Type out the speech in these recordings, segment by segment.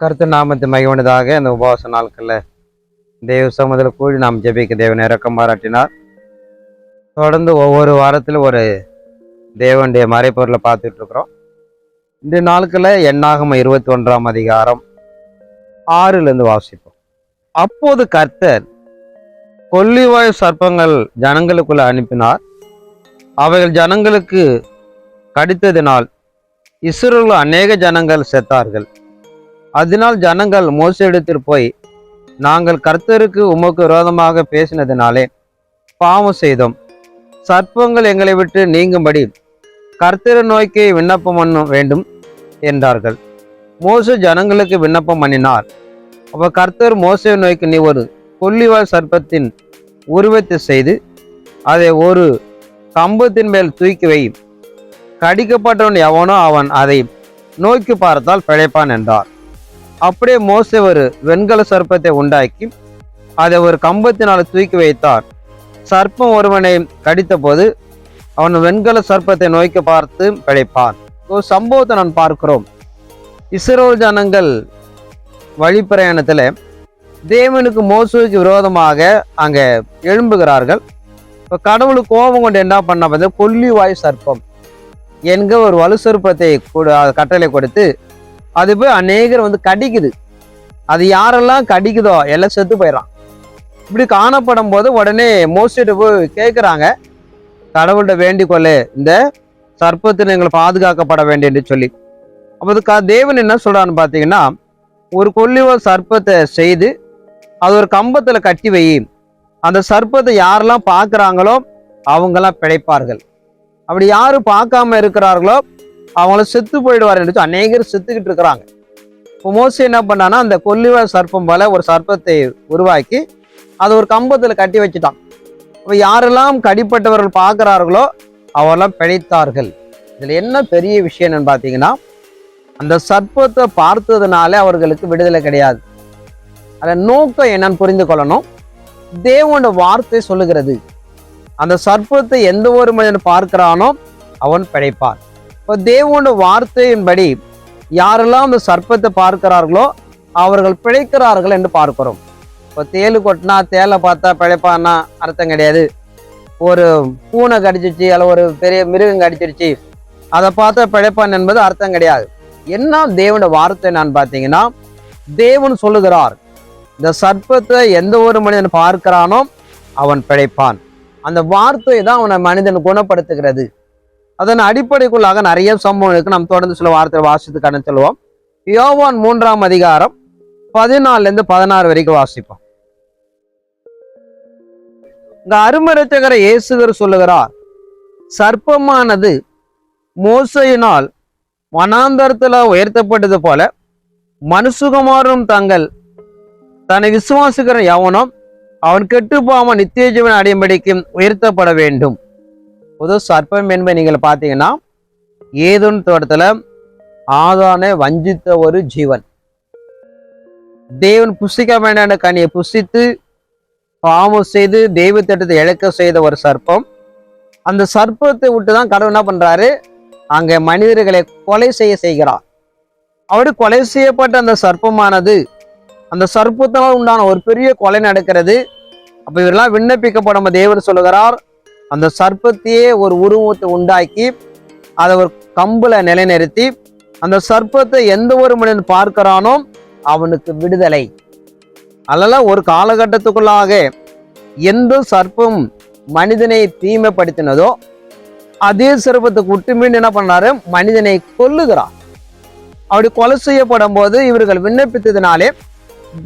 கருத்து நாமத்து மகிழ்வனதாக இந்த உபவாச நாட்களில் தெய்வ சமூகத்தில் கூடி நாம் ஜெபிக்க தேவன் இறக்கம் பாராட்டினார். தொடர்ந்து ஒவ்வொரு வாரத்திலும் ஒரு தேவனுடைய மறைப்பொருளை பார்த்துட்டு இருக்கிறோம். இந்த நாட்களில் எண்ணாகம இருபத்தி ஒன்றாம் அதிகாரம் ஆறுலேருந்து வாசிப்போம். அப்போது கர்த்தர் கொல்லிவாய் சர்ப்பங்கள் ஜனங்களுக்குள்ள அனுப்பினார். அவைகள் ஜனங்களுக்கு கடித்ததினால் இஸ்ரேலில் அநேக ஜனங்கள் செத்தார்கள். அதனால் ஜனங்கள் மோசடித்தில் போய் நாங்கள் கர்த்தருக்கு உமக்கு விரோதமாக பேசினதினாலே பாவம் செய்தோம். சர்ப்பங்கள் எங்களை விட்டு நீங்கும்படி கர்த்தரை நோக்கி விண்ணப்பம் பண்ண வேண்டும் என்றார்கள். மோசு ஜனங்களுக்கு விண்ணப்பம் பண்ணினார். அப்போ கர்த்தர் மோசை நோய்க்கு நீ ஒரு கொல்லிவாய் சர்ப்பத்தின் உருவத்தை செய்து அதை ஒரு கம்பத்தின் மேல் தூக்கி வை. கடிக்கப்பட்டவன் எவனோ அவன் அதை நோக்கி பார்த்தால் பிழைப்பான் என்றார். அப்படியே மோசே ஒரு வெண்கல சர்ப்பத்தை உண்டாக்கி அதை ஒரு கம்பத்தினால் தூக்கி வைத்தார். சர்ப்பம் ஒருவனை கடித்த போது அவன் வெண்கல சர்ப்பத்தை நோக்கி பார்த்து பிழைப்பான். ஒரு சம்பவத்தை நான் பார்க்கிறோம். இஸ்ரோ ஜனங்கள் வழிப்பிரயாணத்தில் தேவனுக்கு மோசுவுக்கு விரோதமாக அங்கே எழும்புகிறார்கள். இப்போ கடவுளுக்கு கோபம் கொண்டு என்ன பண்ண பார்த்தா கொல்லிவாய் சர்ப்பம். என்க ஒரு வலு சர்ப்பத்தை கொடு கட்டளை கொடுத்து அது போய் அநேகர் வந்து கடிக்குது. அது யாரெல்லாம் கடிக்குதோ எல்லாம் செத்து போயிடறான். இப்படி காணப்படும் போது உடனே மோஸ்ட் போய் கேட்குறாங்க கடவுள்கிட்ட வேண்டிக்கொள்ளே இந்த சர்ப்பத்தில் எங்களை பாதுகாக்கப்பட வேண்டும் என்று சொல்லி. அப்போ அது க- தேவன் என்ன சொல்கிறான்னு பார்த்தீங்கன்னா ஒரு கொல்லியோ சர்ப்பத்தை செய்து அது ஒரு கம்பத்தில் கட்டி வை. அந்த சர்ப்பத்தை யாரெல்லாம் பார்க்குறாங்களோ அவங்கெல்லாம் பிழைப்பார்கள். அப்படி யாரும் பார்க்காம இருக்கிறார்களோ அவங்கள செத்து போயிடுவார் என்று அநேகர் செத்துக்கிட்டு இருக்கிறாங்க. இப்போ மோசி என்ன பண்ணான்னா அந்த கொல்லிவ சர்ப்பம் போல ஒரு சர்ப்பத்தை உருவாக்கி அதை ஒரு கம்பத்தில் கட்டி வச்சுட்டான். இப்போ யாரெல்லாம் கடிப்பட்டவர்கள் பார்க்குறார்களோ அவரெல்லாம் பிழைத்தார்கள். இதில் என்ன பெரிய விஷயம் என்னன்னு பார்த்தீங்கன்னா அந்த சர்ப்பத்தை பார்த்ததுனால அவர்களுக்கு விடுதலை கிடையாது. அதன் நோக்கம் என்னன்னு புரிந்து கொள்ளணும். தேவனோட வார்த்தை சொல்லுகிறது. அந்த சர்ப்பத்தை எந்த ஒரு மனிதன் பார்க்கிறானோ அவன் பிழைப்பான். இப்போ தேவனோட வார்த்தையின்படி யாரெல்லாம் அந்த சர்ப்பத்தை பார்க்கிறார்களோ அவர்கள் பிழைக்கிறார்கள் என்று பார்க்கிறோம். இப்போ தேளு கொட்டினா தேலை பார்த்தா பிழைப்பான்னா அர்த்தம் கிடையாது. ஒரு பூனை கடிச்சிருச்சு அல்ல ஒரு பெரிய மிருகம் கடிச்சிருச்சு அதை பார்த்தா பிழைப்பான் என்பது அர்த்தம் கிடையாது. என்ன தேவனோட வார்த்தை நான் பார்த்தீங்கன்னா தேவன் சொல்லுகிறார் இந்த சர்ப்பத்தை எந்த ஒரு மனிதன் பார்க்கிறானோ அவன் பிழைப்பான். அந்த வார்த்தை தான் அவனை மனிதன் குணப்படுத்துகிறது. அதன் அடிப்படைக்குள்ளாக நிறைய சம்பவம் இருக்கு நம்ம தொடர்ந்து சில வார்த்தை வாசித்து கடன் சொல்லுவோம் யோவான் மூன்றாம் அதிகாரம் பதினாலுலேருந்து பதினாறு வரைக்கும் வாசிப்போம். இங்க அருமரத்தகர இயேசுகர் சொல்லுகிறார் சர்ப்பமானது மோசையினால் மனாந்தரத்தில் உயர்த்தப்பட்டது போல மனுசுகுமாரும் தங்கள் தன்னை விசுவாசிக்கிற எவனும் அவன் கெட்டுப்பாம நித்திய ஜீவன் அடையும்படிக்கும் உயர்த்தப்பட வேண்டும். பொது சர்ப்பம் என்பதை நீங்கள் பார்த்தீங்கன்னா ஏதோன் தோட்டத்தில் ஆதானை வஞ்சித்த ஒரு ஜீவன். தேவன் புசிக்க வேண்டான கனியை புசித்து பாவம் செய்து தெய்வ திட்டத்தை இழக்க செய்த ஒரு சர்ப்பம். அந்த சர்ப்பத்தை விட்டு தான் கடவுள் என்ன பண்றாரு? அங்கே மனிதர்களை கொலை செய்ய செய்கிறார். அவரு கொலை செய்யப்பட்ட அந்த சர்ப்பமானது அந்த சர்ப்பத்தினால் உண்டான ஒரு பெரிய கொலை நடக்கிறது. அப்போ இவரெல்லாம் விண்ணப்பிக்கப்படும் தேவர் சொல்லுகிறார். அந்த சர்ப்பத்தையே ஒரு உருவத்தை உண்டாக்கி அதை ஒரு கம்பில் நிலைநிறுத்தி அந்த சர்ப்பத்தை எந்த ஒரு மனிதன் பார்க்கிறானோ அவனுக்கு விடுதலை. அதெல்லாம் ஒரு காலகட்டத்துக்குள்ளாக எந்த சர்ப்பம் மனிதனை தீமைப்படுத்தினதோ அதே சர்ப்பத்துக்கு விட்டு என்ன பண்ணாரு? மனிதனை கொல்லுகிறார். அப்படி கொலை செய்யப்படும் போது இவர்கள் விண்ணப்பித்ததினாலே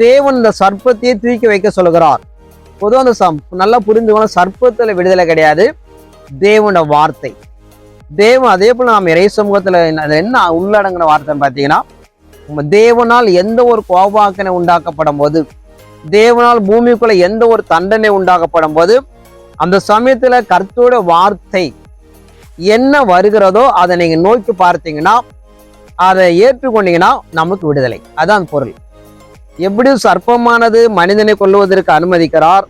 தேவன் இந்த சர்ப்பத்தையே தூக்கி வைக்க சொல்கிறார். பொதுவாக அந்த சம் நல்லா புரிஞ்சுக்கணும் சர்ப்பத்தில் விடுதலை கிடையாது. தேவனோட வார்த்தை. தேவன் அதே போல் நாம் இறை சமூகத்தில் அது என்ன உள்ளடங்கின வார்த்தைன்னு பார்த்தீங்கன்னா நம்ம தேவனால் எந்த ஒரு கோபாக்கனை உண்டாக்கப்படும் போது தேவனால் பூமிக்குள்ள எந்த ஒரு தண்டனை உண்டாக்கப்படும் போது அந்த சமயத்தில் கர்த்தோட வார்த்தை என்ன வருகிறதோ அதை நீங்கள் நோக்கி பார்த்தீங்கன்னா அதை ஏற்றுக்கொண்டீங்கன்னா நமக்கு விடுதலை. அதான் பொருள். எப்படி சர்ப்பமானது மனிதனை கொள்வதற்கு அனுமதிக்கிறார்.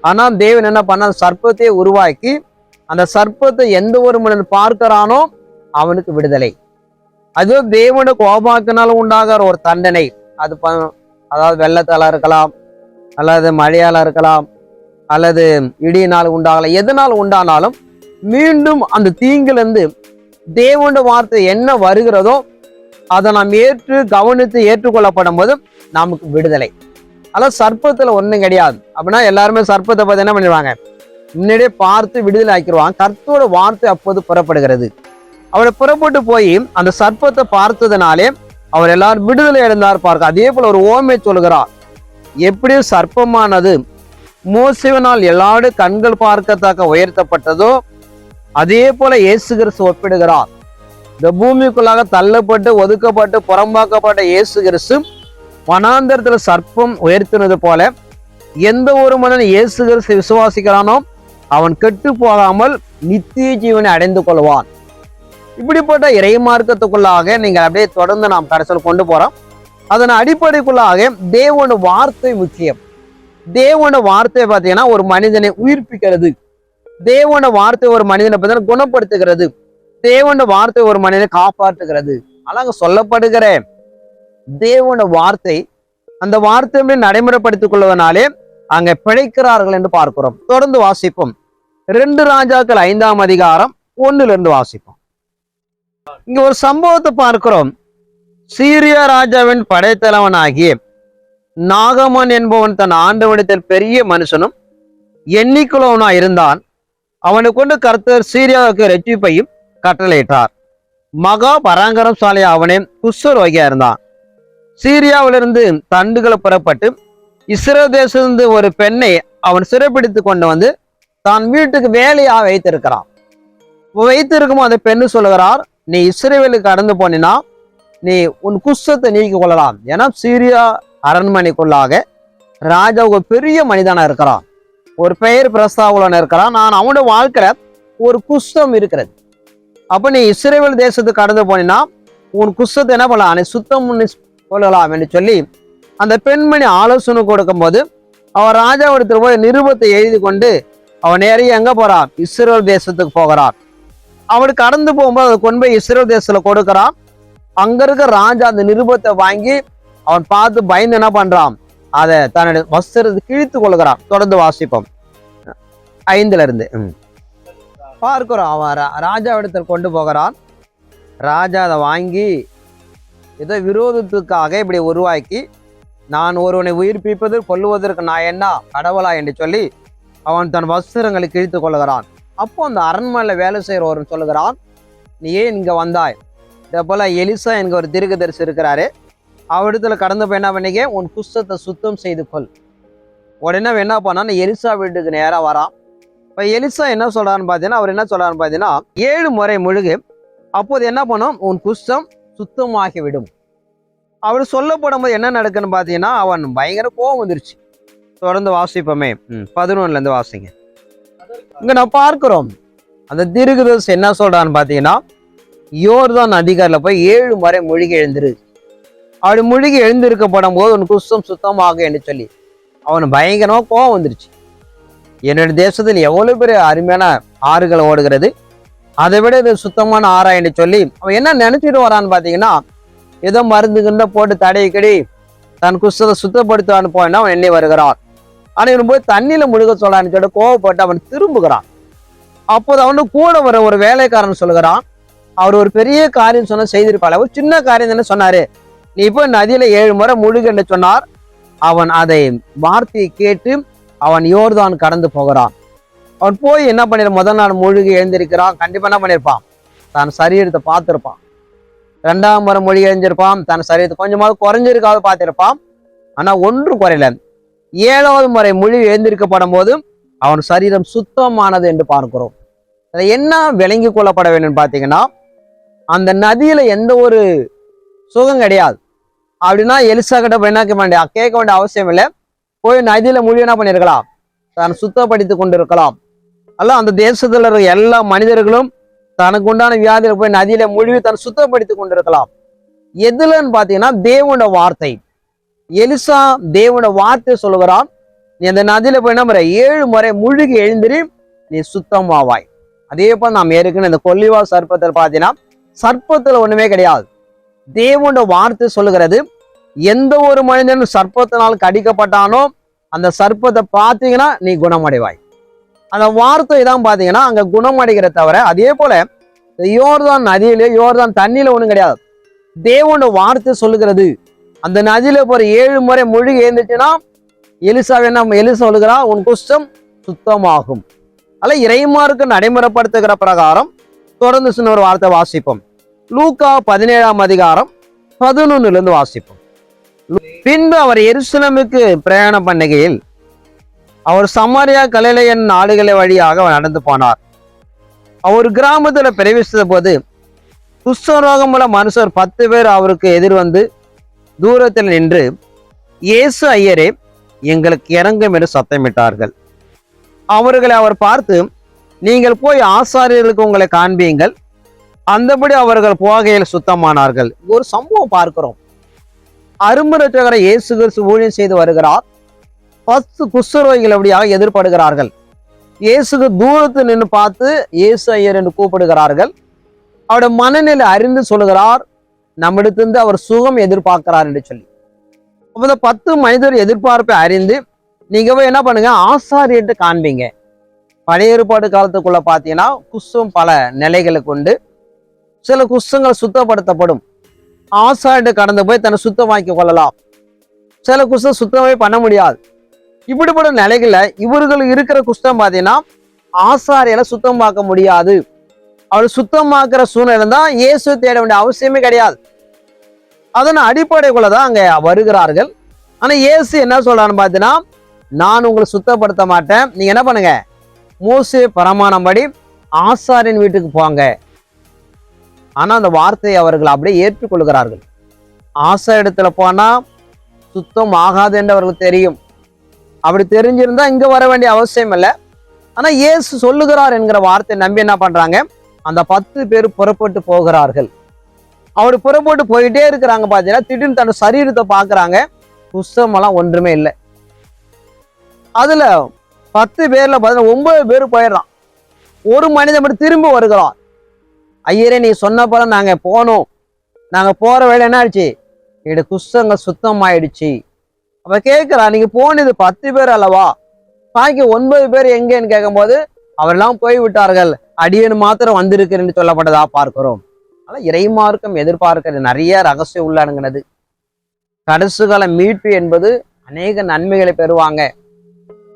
ஆனால் தேவன் என்ன பண்ண சர்ப்பத்தை உருவாக்கி அந்த சர்ப்பத்தை எந்த ஒரு மனிதன் பார்க்கிறானோ அவனுக்கு விடுதலை. அது தேவனோட கோபாக்கினால் உண்டாகிற ஒரு தண்டனை. அது ப- அதாவது வெள்ளத்தால இருக்கலாம் அல்லது மழையால இருக்கலாம் அல்லது இடியினால் உண்டாகலாம் எதனால் உண்டானாலும் மீண்டும் அந்த தீங்கிலிருந்து தேவனோட வார்த்தை என்ன வருகிறதோ அதை நாம் ஏற்று கவனித்து ஏற்றுக்கொள்ளப்படும் போது நமக்கு விடுதலை. அதான் சர்ப்பத்தில் ஒன்றும் கிடையாது. அப்படின்னா எல்லாருமே சர்ப்பத்தை பார்த்து என்ன பண்ணிடுவாங்க? முன்னாடியே பார்த்து விடுதலை ஆக்கிடுவாங்க. கர்த்தோட வார்த்தை அப்போது புறப்படுகிறது. அவரை புறப்பட்டு போய் அந்த சர்ப்பத்தை பார்த்ததுனாலே அவர் எல்லாரும் விடுதலை அடைந்தார் பார்க்க. அதே போல ஒரு ஓமை சொல்கிறார் எப்படி சர்ப்பமானது மோசிவனால் எல்லாரும் கண்கள் பார்க்கத்தக்க உயர்த்தப்பட்டதோ அதே போல இயேசு கிறிஸ்து ஒப்பிடுகிறார். இந்த பூமிக்குள்ளாக தள்ளப்பட்டு ஒதுக்கப்பட்டு புறம்பாக்கப்பட்ட இயேசு கிறிஸ்து வனாந்தரத்துல சர்ப்பம் உயர்த்தினது போல எந்த ஒரு மனிதன் இயேசு கிறிஸ்து விசுவாசிக்கிறானோ அவன் கெட்டு போகாமல் நித்திய ஜீவனை அடைந்து கொள்வான். இப்படிப்பட்ட இறை மார்க்கத்துக்குள்ளாக நீங்கள் அப்படியே தொடர்ந்து நாம் கடைசியில் கொண்டு போறோம். அதன் அடிப்படைக்குள்ளாக தேவனோட வார்த்தை முக்கியம். தேவனோட வார்த்தை பார்த்தீங்கன்னா ஒரு மனிதனை உயிர்ப்பிக்கிறது. தேவனோட வார்த்தை ஒரு மனிதனை பார்த்தீங்கன்னா குணப்படுத்துகிறது. தேவன வார்த்தை ஒரு மனிதனை காப்பாற்றுகிறது. அழக சொல்லப்படுகிற. தேவன வார்த்தை அந்த வார்த்தை நடைமுறைப்படுத்திக் கொள்வதனாலே அங்க பிழைக்கிறார்கள் என்று பார்க்கிறோம். தொடர்ந்து வாசிப்போம். ரெண்டு ராஜாக்கள் ஐந்தாம் அதிகாரம் ஒண்ணுல இருந்து வாசிப்போம். இங்க ஒரு சம்பவத்தை பார்க்கிறோம். சீரிய ராஜாவின் படைத்தலைவனாகிய நாகமன் என்பவன் தன் ஆண்டவனிடத்தில் பெரிய மனுஷனும் எண்ணிக்குள்ளவனா இருந்தான் அவனை கொண்டு கர்த்தர் சீரியாவுக்கு ரெட்டிப்பையும் கட்டளையிட்டார். மகா பராங்கரம்சாலி அவனே குஷ்டரோகியா இருந்தான். சீரியாவிலிருந்து தண்டுகளை புறப்பட்டு இஸ்ரோ தேசத்திலிருந்து ஒரு பெண்ணை அவன் சிறைப்பிடித்து கொண்டு வந்து தான் வீட்டுக்கு வேலையா வைத்திருக்கிறான். வைத்திருக்கும் அந்த பெண்ணு சொல்லுகிறார் நீ இஸ்ரேவேலுக்கு கடந்து போனினா நீ உன் குஷ்டத்தை நீக்கிக் கொள்ளலாம். ஏன்னா சீரியா அரண்மனைக்குள்ளாக ராஜா ஒரு பெரிய மனிதனா இருக்கிறான். ஒரு பெயர் பிரஸ்தாவுலன் இருக்கிறான். நான் அவனோட வாழ்க்கையில ஒரு குஷ்டம் இருக்கிறது. அப்போ நீ இஸ்ரேல் தேசத்துக்கு கடந்து போனீங்கன்னா உன் குஷ்டத்தை என்ன பண்ணலாம்? நீ சுத்தம் பண்ணி கொள்ளலாம் என்று சொல்லி அந்த பெண்மணி ஆலோசனை கொடுக்கும்போது அவன் ராஜாவிடத்தில் போய் நிருபத்தை எழுதி கொண்டு அவன் நேரையே எங்க போறான்? இஸ்ரேல் தேசத்துக்கு போகிறான். அவர் கடந்து போகும்போது அதை கொண்டு போய் இஸ்ரேல் தேசத்துல கொடுக்குறான். அங்க இருக்க ராஜா அந்த நிருபத்தை வாங்கி அவன் பார்த்து பயந்து என்ன பண்றான்? அதை தன்னுடைய வஸ்திரத்தை கிழித்து கொள்கிறான் தொடர்ந்து வாசிப்போம். ஐந்துல இருந்து பார்க்கிறோம். அவன் ராஜாவிடத்தில் கொண்டு போகிறான். ராஜா அதை வாங்கி ஏதோ விரோதத்துக்காக இப்படி உருவாக்கி நான் ஒருவனை உயிர்ப்பிப்பது கொல்லுவதற்கு நான் என்ன கடவுளா என்று சொல்லி அவன் தன் வஸ்திரங்களை கிழித்து கொள்கிறான் அப்போ அந்த அரண்மனையில் வேலை செய்கிறவன் சொல்லுகிறான் நீ ஏன் இங்கே வந்தாய்? இதே போல் எலிசா என்கிற ஒரு தீர்க்கதரிசி இருக்கிறாரு. அவரிடத்துல கடந்து போய் என்ன பண்ணிக்க உன் குஸ்தத்தை சுத்தம் செய்து கொள். உடனே அவன் என்ன பண்ணான் எலிசா வீட்டுக்கு நேராக வரான். இப்போ எலிசா என்ன சொல்கிறான்னு பார்த்தீங்கன்னா அவர் என்ன சொல்கிறான்னு பார்த்தீங்கன்னா ஏழு முறை முழுகு அப்போது என்ன பண்ணும்? உன் குஸ்தம் சுத்தமாகி விடும் அவர் சொல்லப்படும் போது என்ன நடக்குன்னு பார்த்தீங்கன்னா அவன் பயங்கர கோவம் வந்துருச்சு. தொடர்ந்து வாசிப்போமே. ம் பதினொன்னுலேருந்து வாசிங்க. இங்கே நான் பார்க்குறோம். அந்த தீர்க்கதரிசி என்ன சொல்கிறான்னு பார்த்தீங்கன்னா யோர்தான் அதிகாரில் போய் ஏழு முறை மூழ்கி எழுந்துரு. அப்படி மூழ்கி எழுந்திருக்கப்படும் போது உன் குஸ்தம் சுத்தமாக என்று சொல்லி. அவன் பயங்கரமாக கோவம் வந்துருச்சு. என்னுடைய தேசத்தில் எவ்வளவு பெரிய அருமையான ஆறுகள் ஓடுகிறது? அதை விட இது சுத்தமான ஆறா என்று சொல்லி அவன் என்ன நினைச்சிட்டு வரான்னு பார்த்தீங்கன்னா ஏதோ மருந்து கிண்ட போட்டு தடையை கடி தன் குஸ்தத்தை சுத்தப்படுத்துவான்னு போயின்னா அவன் எண்ணி வருகிறான். ஆனால் இவன் போய் தண்ணியில் முழுக சொல்லான்னு சொல்லி கோவப்பட்டு அவன் திரும்புகிறான். அப்போது அவனு கூட வர ஒரு வேலைக்காரன் சொல்லுகிறான் அவர் ஒரு பெரிய காரியம் சொன்ன செய்திருப்பாள் ஒரு சின்ன காரியம் தானே சொன்னாரு. நீ இப்போ நதியில ஏழு முறை முழுகன்னு சொன்னார். அவன் அதை வார்த்தையை கேட்டு அவன் யோர்தான் கடந்து போகிறான். அவன் போய் என்ன பண்ணிரு? முதல் நாள் முழுகி எழுந்திருக்கிறான். கண்டிப்பா என்ன பண்ணியிருப்பான் தன் சரீரத்தை பார்த்திருப்பான். ரெண்டாம் முறை மொழி எழுந்திருப்பான். தன் சரீரத்தை கொஞ்சமாவது குறைஞ்சிருக்காவது பார்த்திருப்பான். ஆனா ஒன்று குறையல. ஏழாவது முறை மொழி எழுந்திருக்கப்படும் போது அவன் சரீரம் சுத்தமானது என்று பார்க்கிறோம். அதை என்ன விளங்கி கொள்ளப்பட வேண்டும் பார்த்தீங்கன்னா அந்த நதியில எந்த ஒரு சுகம் கிடையாது. அப்படின்னா எலிசா கிட்ட என்ன கேட்க வேண்டிய கேட்க வேண்டிய அவசியம் இல்லை. போய் நதியில மொழி என்ன பண்ணிருக்கலாம்? தான் சுத்தப்படுத்தி கொண்டிருக்கலாம். அல்ல அந்த தேசத்துல இருக்க எல்லா மனிதர்களும் தனக்கு உண்டான வியாதியில போய் நதியில முழுவி தன் சுத்தப்படுத்தி கொண்டிருக்கலாம். எதுலன்னு பாத்தீங்கன்னா தேவனோட வார்த்தை. எலிசா தேவனோட வார்த்தை சொல்லுகிறான் நீ அந்த நதியில போய் என்ன ஏழு முறை முழுகி எழுந்திரி நீ சுத்தமாவாய். அதே போல் நாம் ஏற்கனவே இந்த கொல்லிவா சர்ப்பத்தில் பார்த்தீங்கன்னா சர்ப்பத்துல ஒண்ணுமே கிடையாது. தேவனோட வார்த்தை சொல்லுகிறது எந்த ஒரு மனிதன் சர்ப்பத்தினால் கடிக்கப்பட்டானோ அந்த சர்ப்பத்தை பார்த்தீங்கன்னா நீ குணமடைவாய். அந்த வார்த்தை தான் பார்த்தீங்கன்னா அங்க குணமடைகிற தவிர அதே போல யோர்தான் நதியில யோர்தான் தண்ணியில ஒன்றும் கிடையாது. தேவனோட வார்த்தை சொல்லுகிறது. அந்த நதியில போற ஏழு முறை மூழ்கி எழுந்துச்சுன்னா எலிசா என்ன எலிசா சொல்லுகிறா? உன் குஷ்டம் சுத்தமாகும். அல்ல இறைமாருக்கு நடைமுறைப்படுத்துகிற பிரகாரம் தொடர்ந்து சின்ன ஒரு வார்த்தை வாசிப்போம். லூக்கா பதினேழாம் அதிகாரம் பதினொன்னுல இருந்து வாசிப்போம். பின்பு அவர் எருசலமுக்கு பிரயாணம் பண்ணுகையில் அவர் சமாரியா கலையன் நாடுகளை வழியாக நடந்து போனார். அவர் கிராமத்துல பிரவேசித்த போது குஷ்டரோகம் உள்ள மனுஷர் பத்து பேர் அவருக்கு எதிர் வந்து தூரத்தில் நின்று இயேசு ஐயரே எங்களுக்கு இறங்கும் என்று சத்தமிட்டார்கள். அவர்களை அவர் பார்த்து நீங்கள் போய் ஆசாரியர்களுக்கு உங்களை காண்பியுங்கள் அந்தபடி அவர்கள் போகையில் சுத்தமானார்கள். ஒரு சம்பவம் பார்க்கிறோம். அரும்பரற்றகரை இயேசு கிறிஸ்து ஊழியம் செய்து வருகிறார். பத்து குஷ்டரோகிகள் அப்படியாக எதிர்படுகிறார்கள். இயேசுக்கு தூரத்து நின்று பார்த்து இயேசு ஐயர் என்று கூப்பிடுகிறார்கள். அவருடைய மனநிலை அறிந்து சொல்லுகிறார். நம்மிடத்திலிருந்து அவர் சுகம் எதிர்பார்க்கிறார் என்று சொல்லி. அப்போ பத்து மனிதர் எதிர்பார்ப்பை அறிந்து நீங்க போய் என்ன பண்ணுங்க? ஆசாரியன்ட்டு காண்பீங்க. பழைய ஏற்பாடு காலத்துக்குள்ள பார்த்தீங்கன்னா குஷ்டம் பல நிலைகளை கொண்டு சில குஷ்டங்கள் சுத்தப்படுத்தப்படும். ஆசாண்டு கடந்து போய் தன்னை சுத்தமாக்கி கொள்ளலாம். சில குஷ்டம் சுத்தமே பண்ண முடியாது. இப்படிப்பட்ட நிலைகளில் இவர்கள் இருக்கிற குஷ்டம் பார்த்தீங்கன்னா ஆசாரியால சுத்தமாக்க முடியாது. அவர் சுத்தமாக்குற சூழ்நிலை தான் இயேசு தேட வேண்டிய அவசியமே கிடையாது. அதன் அடிப்படைக்குள்ள தான் அங்கே வருகிறார்கள். ஆனால் இயேசு என்ன சொல்றான்னு பார்த்தீங்கன்னா நான் உங்களை சுத்தப்படுத்த மாட்டேன். நீங்க என்ன பண்ணுங்க? மோசு பரமானபடி ஆசாரின் வீட்டுக்கு போங்க. ஆனா அந்த வார்த்தையை அவர்கள் அப்படியே ஏற்றுக்கொள்கிறார்கள். ஆசை இடத்துல போனா சுத்தம் ஆகாது என்று அவர்களுக்கு தெரியும். அப்படி தெரிஞ்சிருந்தா இங்க வர வேண்டிய அவசியம் இல்லை. ஆனா இயேசு சொல்லுகிறார் என்கிற வார்த்தையை நம்பி என்ன பண்றாங்க? அந்த பத்து பேர் புறப்பட்டு போகிறார்கள். அவர் புறப்பட்டு போயிட்டே இருக்கிறாங்க பார்த்தீங்கன்னா திடீர்னு தன்னோட சரீரத்தை பார்க்குறாங்க. புஸ்தமெல்லாம் ஒன்றுமே இல்லை. அதுல பத்து பேர்ல பார்த்தீங்கன்னா ஒன்பது பேர் போயிடுறான். ஒரு மனிதன் மட்டும் திரும்ப வருகிறான். ஐயரே நீ சொன்ன போல நாங்க போனோம். நாங்க போற வேலை என்ன ஆயிடுச்சு என்னோட குஷ்டங்கள் சுத்தம் ஆயிடுச்சு அப்ப கேட்கிறா நீங்க போனது பத்து பேர் அல்லவா? பாக்கி ஒன்பது பேர் எங்கேன்னு கேட்கும்போது அவரெல்லாம் போய் விட்டார்கள். அடியன் மாத்திரம் வந்திருக்கிறேன்னு சொல்லப்பட்டதா பார்க்கிறோம். ஆனால் இறைமார்க்கம் எதிர்பார்க்கிறது. நிறைய ரகசியம் உள்ளடங்கினது. கடைசுகால மீட்பு என்பது அநேக நன்மைகளை பெறுவாங்க.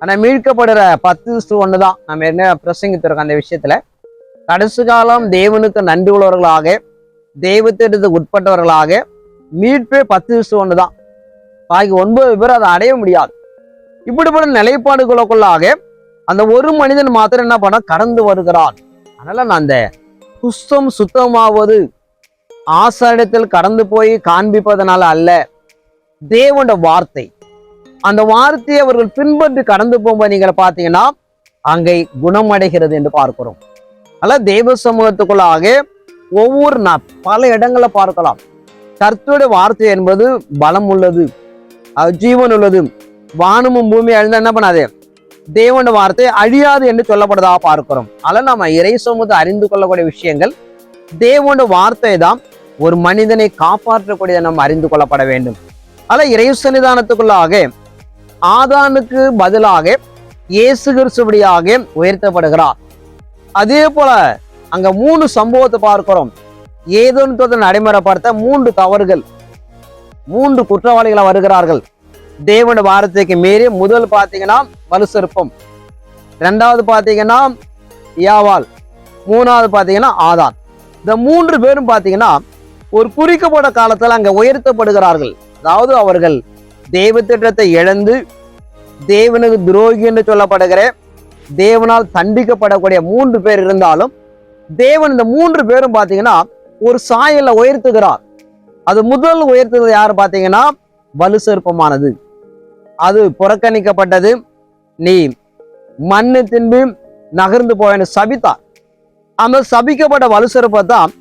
ஆனால் மீட்கப்படுற பத்து ஒன்று தான் நம்ம என்ன பிரசங்கித்திருக்கோம் அந்த விஷயத்துல? கடைசி காலம் தேவனுக்கு நன்றி உள்ளவர்களாக தெய்வத்திற்கு உட்பட்டவர்களாக மீட்பே பத்து ஒன்று தான் பாக்கி ஒன்பது பேர் அதை அடைய முடியாது. இப்படிப்பட்ட நிலைப்பாடுகளுக்குள்ளாக அந்த ஒரு மனிதன் மாத்திரம் என்ன பண்ண கடந்து வருகிறான். அதனால நான் அந்த குஸ்தம் சுத்தமாவது ஆசாரிடத்தில் கடந்து போய் காண்பிப்பதனால அல்ல தேவனோட வார்த்தை. அந்த வார்த்தையை அவர்கள் பின்பற்றி கடந்து போகும்போது நீங்கள் பார்த்தீங்கன்னா அங்கே குணமடைகிறது என்று பார்க்கிறோம். அல்ல தேவ சமூகத்துக்குள்ளாக ஒவ்வொரு நாள் பல இடங்களை பார்க்கலாம். கர்த்தருடைய வார்த்தை என்பது பலம் உள்ளது ஜீவன் உள்ளது வானமும் பூமி அழிந்தா என்ன பண்ணாது? தேவனோட வார்த்தை அழியாது என்று சொல்லப்படுதா பார்க்கிறோம். அல்ல நம்ம இறை சமூகத்தை அறிந்து கொள்ளக்கூடிய விஷயங்கள் தேவனோட வார்த்தை தான் ஒரு மனிதனை காப்பாற்றக்கூடியதை நம்ம அறிந்து கொள்ளப்பட வேண்டும். அதனால இறை சன்னிதானத்துக்குள்ளாக ஆதானுக்கு பதிலாக இயேசு கிறிஸ்துபடியாக உயர்த்தப்படுகிறார். அதே போல அங்க மூணு சம்பவத்தை பார்க்கிறோம். ஏதோன்னு நடைமுறைப்படுத்த மூன்று தவறுகள் மூன்று குற்றவாளிகளை வருகிறார்கள். தேவன வார்த்தைக்கு மீறி முதல் பார்த்தீங்கன்னா வலுசற்பம் ரெண்டாவது பார்த்தீங்கன்னா யாவால் மூணாவது பார்த்தீங்கன்னா ஆதார் இந்த மூன்று பேரும் பார்த்தீங்கன்னா ஒரு குறிக்கப்பட்ட காலத்தில் அங்கே உயர்த்தப்படுகிறார்கள். அதாவது அவர்கள் தெய்வ திட்டத்தை இழந்து தேவனுக்கு துரோகி என்று சொல்லப்படுகிற தேவனால் தண்டிக்கப்படக்கூடிய மூன்று பேர் இருந்தாலும் தேவன் இந்த மூன்று பேரும் பார்த்தீங்கன்னா ஒரு சாயல்ல உயர்த்துகிறார். அது முதல் உயர்த்துகிறது யார் பார்த்தீங்கன்னா வலு சிற்பமானது அது புறக்கணிக்கப்பட்டது நீ மண்ணு தின்பு நகர்ந்து போயன்னு சபித்தார். அந்த சபிக்கப்பட்ட வலு சிற்பத்தான்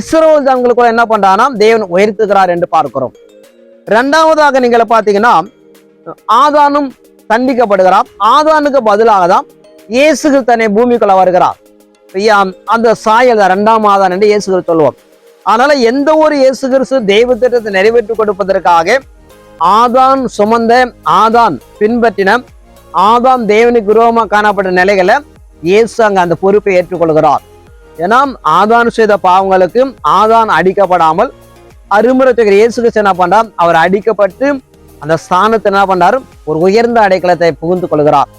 இஸ்ரோல் தங்களுக்குள்ள என்ன பண்றானா தேவன் உயர்த்துகிறார் என்று பார்க்கிறோம். ரெண்டாவதாக நீங்களை பார்த்தீங்கன்னா ஆதானும் தண்டிக்கப்படுகிறார். ஆதானுக்கு பதிலாக தான் இயேசு தன்னை பூமிக்குள்ள வருகிறார். ஐயா, அந்த சாயல் ரெண்டாம் ஆதான் என்று இயேசுகள் சொல்லுவோம் அதனால எந்த ஒரு இயேசு கிறிஸ்து தெய்வ திட்டத்தை நிறைவேற்றி கொடுப்பதற்காக ஆதான் சுமந்த ஆதான் பின்பற்றின ஆதான் தேவனுக்கு விரோதமாக காணப்பட்ட நிலைகளை இயேசு அங்க அந்த பொறுப்பை ஏற்றுக்கொள்கிறார். ஏன்னா ஆதான் செய்த பாவங்களுக்கு ஆதான் அடிக்கப்படாமல் அருமுறைத்துக்கிற இயேசு கிறிஸ்து என்ன பண்றார்? அவர் அடிக்கப்பட்டு அந்த ஸ்தானத்தை என்ன பண்றாரு? ஒரு உயர்ந்த அடைக்கலத்தை புகுந்து கொள்கிறார்.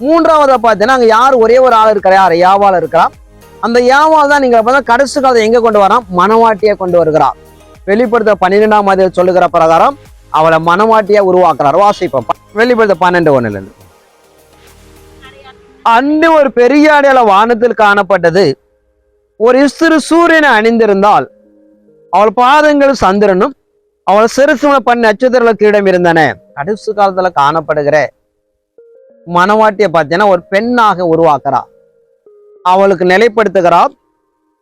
மூன்றாவதா பார்த்தீங்கன்னா அங்க யார் ஒரே ஒரு ஆள் இருக்கிற? யார் யாவால் இருக்கிறார் அந்த யாவால் தான் நீங்க பார்த்தா கடைசி காலத்தை எங்கே கொண்டு வரான்? மனவாட்டியை கொண்டு வருகிறார் வெளிப்படுத்த பன்னிரெண்டாம் அதில் சொல்லுகிற பிரகாரம் அவளை மனவாட்டியா உருவாக்குறார். வாசிப்போம். வெளிப்படுத்த பன்னெண்டு ஒண்ணுல இருந்து அன்று ஒரு பெரிய அடையாள வானத்தில் காணப்பட்டது. ஒரு சிறு சூரியனை அணிந்திருந்தால் அவள் பாதங்கள் சந்திரனும் அவள் சிறுசும பண்ண நட்சத்திரங்களுக்கு இடம் இருந்தன. கடைசி காலத்துல காணப்படுகிற மனவாட்டியை பார்த்தீங்கன்னா ஒரு பெண்ணாக உருவாக்குறா. அவளுக்கு நிலைப்படுத்துகிறா.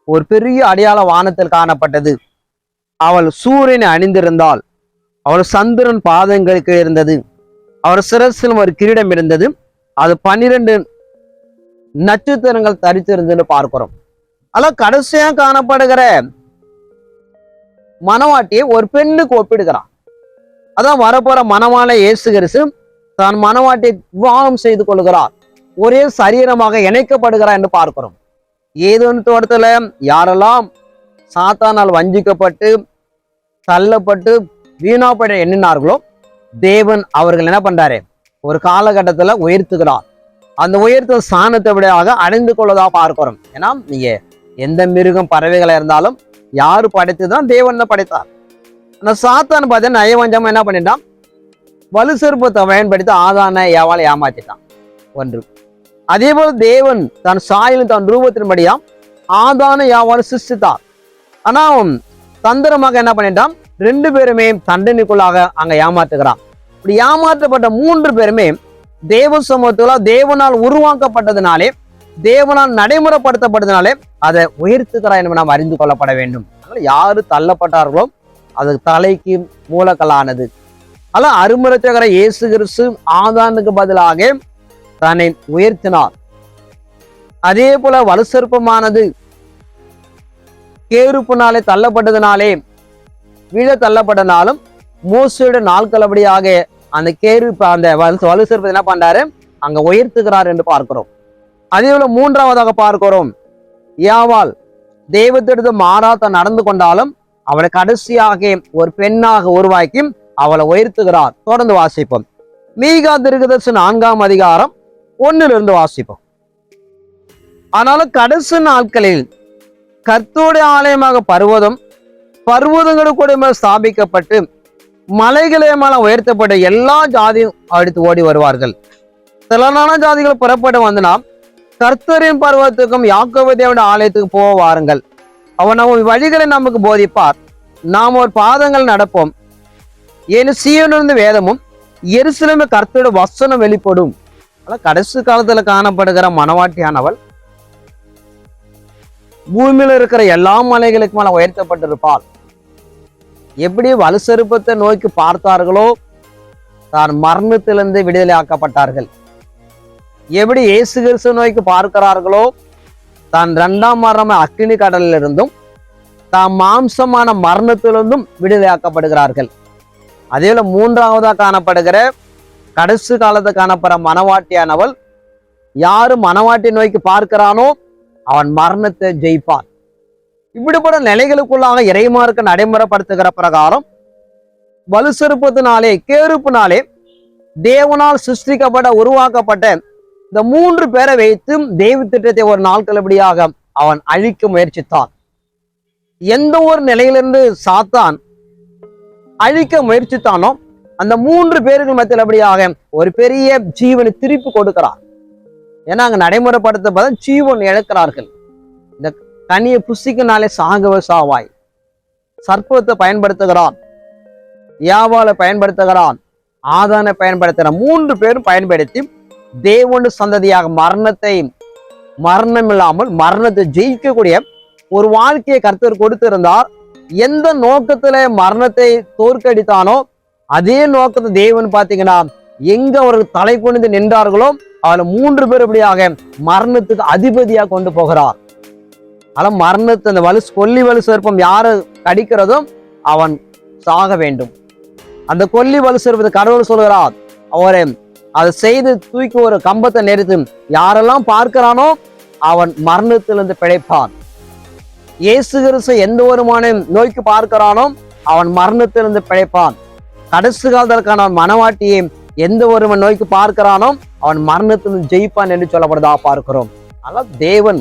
ஒரு பெரிய அடையாள வானத்தில் காணப்பட்டது. அவள் சூரியனை அணிந்திருந்தாள். அவள் சந்திரன் பாதங்களுக்கு இருந்தது அவர் சிரசில் ஒரு கிரீடம் இருந்தது. அது பன்னிரெண்டு நட்சத்திரங்கள் தரித்திருந்துன்னு பார்க்கிறோம். ஆனால் கடைசியா காணப்படுகிற மனவாட்டியை ஒரு பெண்ணுக்கு ஒப்பிடுகிறான். அதான் வரப்போற மனவாள இயேசு கிறிஸ்து தான் மனவாட்டை விவாகம் செய்து கொள்கிறார். ஒரே சரீரமாக இணைக்கப்படுகிறார் என்று பார்க்கிறோம். ஏதோன்னு தோட்டத்தில் யாரெல்லாம் சாத்தானால் வஞ்சிக்கப்பட்டு தள்ளப்பட்டு வீணாப்பட எண்ணினார்களோ தேவன் அவர்கள் என்ன பண்றாரு? ஒரு காலகட்டத்துல உயர்த்துகிறார். அந்த உயர்த்த ஸ்தானத்தை விடையாக அடைந்து கொள்வதாக பார்க்கிறோம். ஏன்னா நீங்க எந்த மிருகம் பறவைகளாக இருந்தாலும் யாரு படைத்துதான் தேவன் தான் படைத்தார். அந்த சாத்தான் பார்த்தீங்கன்னா நயவஞ்சமா என்ன பண்ணிட்டான்? வலு செருப்பத்தை பயன்படுத்தி ஆதான ஏவாலை ஏமாற்றிட்டான் ஒன்று. அதே போல தேவன் தன் சாயலும் தன் ரூபத்தின்படியாம் ஆதான யாவால் சிருஷ்டித்தார். ஆனா அவன் தந்திரமாக என்ன பண்ணிட்டான்? ரெண்டு பேருமே தண்டனைக்குள்ளாக அங்க ஏமாத்துகிறான். இப்படி ஏமாற்றப்பட்ட மூன்று பேருமே தேவ சமூகத்துல தேவனால் உருவாக்கப்பட்டதுனாலே தேவனால் நடைமுறைப்படுத்தப்பட்டதுனாலே அதை உயர்த்துகிறார் என்று நாம் அறிந்து கொள்ளப்பட வேண்டும். யாரு தள்ளப்பட்டார்களோ அது தலைக்கு மூலக்கலானது அல்ல அருமரத்தகர இயேசு கிறிஸ்து ஆதானுக்கு பதிலாக தன்னை உயர்த்தினார். அதே போல வலுசற்பமானது கேருப்புனாலே தள்ளப்பட்டதுனாலே வீழ தள்ளப்பட்டனாலும் மோசையோட நாட்களபடியாக அந்த கேரு அந்த வலு வலுசற்பத்தை என்ன பண்றாரு? அங்க உயர்த்துகிறார் என்று பார்க்கிறோம். அதே போல மூன்றாவதாக பார்க்கிறோம். யாவால் தெய்வத்தெடுத்து மாறாத நடந்து கொண்டாலும் அவளை கடைசியாக ஒரு பெண்ணாக உருவாக்கி அவளை உயர்த்துகிறார். தொடர்ந்து வாசிப்போம். மீகா திருகதர்சு நான்காம் அதிகாரம் ஒன்னிலிருந்து வாசிப்போம். ஆனாலும் கடைசி நாட்களில் கர்த்தோடைய ஆலயமாக பர்வதம் பர்வதங்களுக்கூட ஸ்தாபிக்கப்பட்டு மலைகளே மேல உயர்த்தப்பட்ட எல்லா ஜாதியும் அடுத்து ஓடி வருவார்கள். திரளான ஜாதிகள் புறப்பட்டு வந்தனா கர்த்தரின் பருவத்துக்கும் யாக்கோபு ஆலயத்துக்கு போக வாருங்கள். அவன் நம்ம வழிகளை நமக்கு போதிப்பார். நாம் ஒரு பாதங்கள் நடப்போம். ஏன்னு சீவனிருந்து வேதமும் எருசலேமே கர்த்தோட வசனம் வெளிப்படும். ஆனால் கடைசி காலத்துல காணப்படுகிற மனவாட்டியானவள் பூமியில இருக்கிற எல்லா மலைகளுக்கு மேல உயர்த்தப்பட்டிருப்பாள். எப்படி வலுசருப்பத்தை நோக்கி பார்த்தார்களோ தான் மரணத்திலிருந்து விடுதலை ஆக்கப்பட்டார்கள் எப்படி இயேசு கிறிஸ்து நோய்க்கு பார்க்கிறார்களோ தான் இரண்டாம் மரணம் அக்னி கடலிலிருந்தும் தாம் மாம்சமான மரணத்திலிருந்தும் விடுதலை ஆக்கப்படுகிறார்கள் போல மூன்றாவதா காணப்படுகிற கடைசி காலத்தை காணப்படுற மனவாட்டியானவள் யாரு மனவாட்டி நோய்க்கு பார்க்கிறானோ அவன் மரணத்தை ஜெயிப்பான். இப்படிப்பட்ட நிலைகளுக்குள்ளாக இறைமார்க்க நடைமுறைப்படுத்துகிற பிரகாரம் வலுசெருப்பத்தினாலே கேருப்பினாலே தேவனால் சிருஷ்டிக்கப்பட்ட உருவாக்கப்பட்ட இந்த மூன்று பேரை வைத்து தெய்வ திட்டத்தை ஒரு நாட்களபடியாக அவன் அழிக்க முயற்சித்தான். எந்த ஒரு நிலையிலிருந்து சாத்தான் அழிக்க முயற்சித்தானோ அந்த மூன்று பேருக்கு மத்தியில் அப்படியாக ஒரு பெரிய ஜீவனை திருப்பி கொடுக்கிறார். ஏன்னா அங்க நடைமுறைப்படுத்தப்பட ஜீவன் இழக்கிறார்கள். இந்த கனியை புசிக்கினாலே சாகவ சாவாய். சர்ப்பத்தை பயன்படுத்துகிறான். யாவாலை பயன்படுத்துகிறான். ஆதானை பயன்படுத்துகிற மூன்று பேரும் பயன்படுத்தி தேவனு சந்ததியாக மரணத்தை மரணம் இல்லாமல் மரணத்தை ஜெயிக்கக்கூடிய ஒரு வாழ்க்கையை கருத்தர் கொடுத்திருந்தார். எந்த நோக்கத்துல மரணத்தை தோற்கடித்தானோ அதே நோக்கத்தை தேவன் பாத்தீங்கன்னா எங்க அவர்கள் தலை குனிந்து நின்றார்களோ அவளை மூன்று பேர் இப்படியாக மரணத்துக்கு அதிபதியா கொண்டு போகிறார். ஆனா மரணத்தை அந்த வலு கொல்லி வலு சர்ப்பம் யாரு கடிக்கிறதோ அவன் சாக வேண்டும். அந்த கொல்லி வலு சர்ப்பத்தை கடவுள் சொல்கிறார் அவரை அதை செய்து தூக்கி ஒரு கம்பத்தை நெறித்து யாரெல்லாம் பார்க்கிறானோ அவன் மரணத்திலிருந்து பிழைப்பான். இயேசு கிறிஸ்து எந்த ஒரு நோய்க்கு பார்க்கிறானோ அவன் மரணத்திலிருந்து பிழைப்பான். கடைசி காலத்திற்கான மனவாட்டியை எந்த ஒருவன் நோய்க்கு பார்க்கிறானோ அவன் மரணத்திலிருந்து ஜெயிப்பான் என்று சொல்லப்படுதா பார்க்கிறோம். ஆனால் தேவன்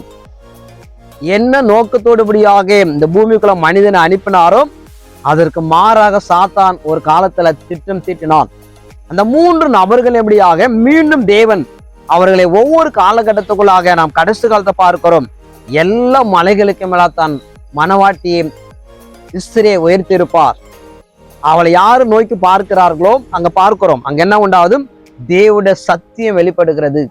என்ன நோக்கத்தோடுபடியாக இந்த பூமிக்குள்ள மனிதனை அனுப்பினாரோ அதற்கு மாறாக சாத்தான் ஒரு காலத்துல திட்டம் தீட்டினான். அந்த மூன்று நபர்கள் எப்படியாக மீண்டும் தேவன் அவர்களை ஒவ்வொரு காலகட்டத்துக்குள்ளாக நாம் கடைசி காலத்தை பார்க்கிறோம். எல்லா மலைகளுக்கு மேலே தான் மனவாட்டியை இஸ்திரியை உயர்த்தியிருப்பார். அவளை யாரு நோக்கி பார்க்கிறார்களோ அங்க பார்க்கிறோம். அங்க என்ன உண்டாவது தேவோட சத்தியம் வெளிப்படுகிறது.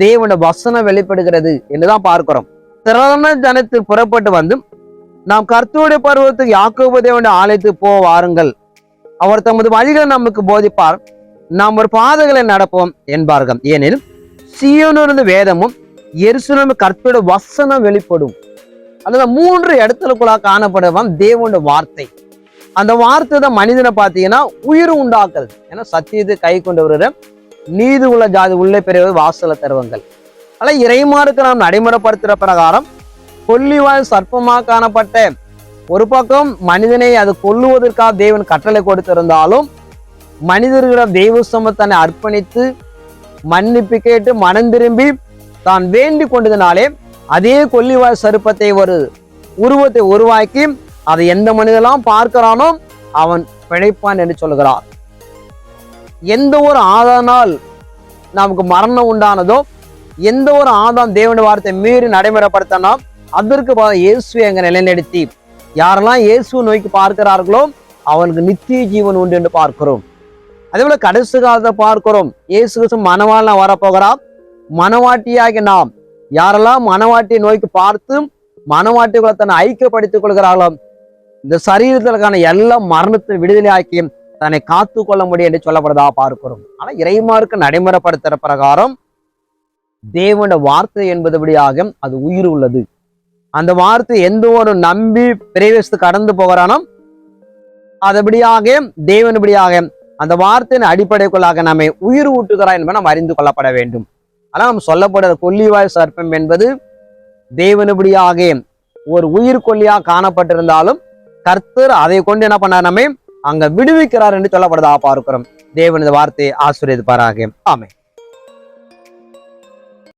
தேவோட வசனம் வெளிப்படுகிறது என்றுதான் பார்க்கிறோம். திறன ஜனத்தில் புறப்பட்டு வந்து நாம் கர்த்தருடைய பருவத்துக்கு யாக்கோபு தேவனுடைய ஆலயத்துக்கு போ வாருங்கள். அவர் தமது வழிகளை நமக்கு போதிப்பார். நாம் ஒரு பாதைகளை நடப்போம் என்பார்கள். ஏனில் சீயோனிலிருந்து வேதமும் எருசலேம் கர்த்தருடைய வசனம் வெளிப்படும். அந்த மூன்று இடத்துலக்குள்ளா காணப்படுவான் தேவனோட வார்த்தை. அந்த வார்த்தை தான் மனிதனை பார்த்தீங்கன்னா உயிர் உண்டாக்குறது ஏன்னா சத்தியத்தை கை கொண்டு நீதி உள்ள ஜாதி உள்ளே பெரிய வாசல தருவங்கள். ஆனால் இறைமாருக்கு நாம் நடைமுறைப்படுத்துகிற பிரகாரம் கொல்லிவாய் சர்ப்பமாக காணப்பட்ட ஒரு பக்கம் மனிதனை அது கொல்லுவதற்காக தேவன் கட்டளை கொடுத்திருந்தாலும் மனிதர்களிடம் தெய்வ சமத்தனை அர்ப்பணித்து மன்னிப்பு கேட்டு மனம் திரும்பி தான் வேண்டி கொண்டதினாலே அதே கொல்லிவாய் சருப்பத்தை ஒரு உருவத்தை உருவாக்கி அதை எந்த மனிதெல்லாம் பார்க்கிறானோ அவன் பிழைப்பான் என்று சொல்கிறார். எந்த ஒரு ஆதானால் நமக்கு மரணம் உண்டானதோ எந்த ஒரு ஆதாம் தேவனுடைய வார்த்தை மீறி நடைமுறைப்படுத்தினா அதற்கு இயேசுவை அங்கே நிலைநிறுத்தி யாரெல்லாம் இயேசு நோக்கி பார்க்கிறார்களோ அவனுக்கு நித்திய ஜீவன் உண்டு என்று பார்க்கிறோம். அதே போல கடைசி காலத்தை பார்க்கிறோம். இயேசு கிறிஸ்து மனவாளனா வரப்போகிறார். மனவாட்டியாக நாம் யாரெல்லாம் மனவாட்டியை நோய்க்கு பார்த்து மனவாட்டிகளை தன்னை ஐக்கியப்படுத்திக் கொள்கிறார்களோ இந்த சரீரத்திற்கான எல்லா மரணத்தை விடுதலையாக்கி தன்னை காத்து கொள்ள முடியும் என்று சொல்லப்படுதா பார்க்கிறோம். ஆனால் இறைமாருக்கு நடைமுறைப்படுத்துகிற பிரகாரம் தேவன வார்த்தை என்பதுபடியாக அது உயிர் உள்ளது. அந்த வார்த்தை எந்த ஒரு நம்பி பிரவேசத்து கடந்து போகிறானோ அதபடியாக தேவனபடியாக அந்த வார்த்தையின் அடிப்படைக்குள்ளாக நம்மை உயிர் ஊட்டுகிறாய் என்பதை நாம் அறிந்து கொள்ளப்பட வேண்டும். ஆனால் நாம் சொல்லப்படுற கொல்லிவாய் சர்ப்பம் என்பது தேவனுபடியாக ஒரு உயிர் கொல்லியாக காணப்பட்டிருந்தாலும் கர்த்தர் அதை கொண்டு என்ன பண்ணார் நம்ம அங்க விடுவிக்கிறார் என்று சொல்லப்படுதா பார்க்கிறோம். தேவனது வார்த்தையை ஆசிரியப்பாராக ஆமே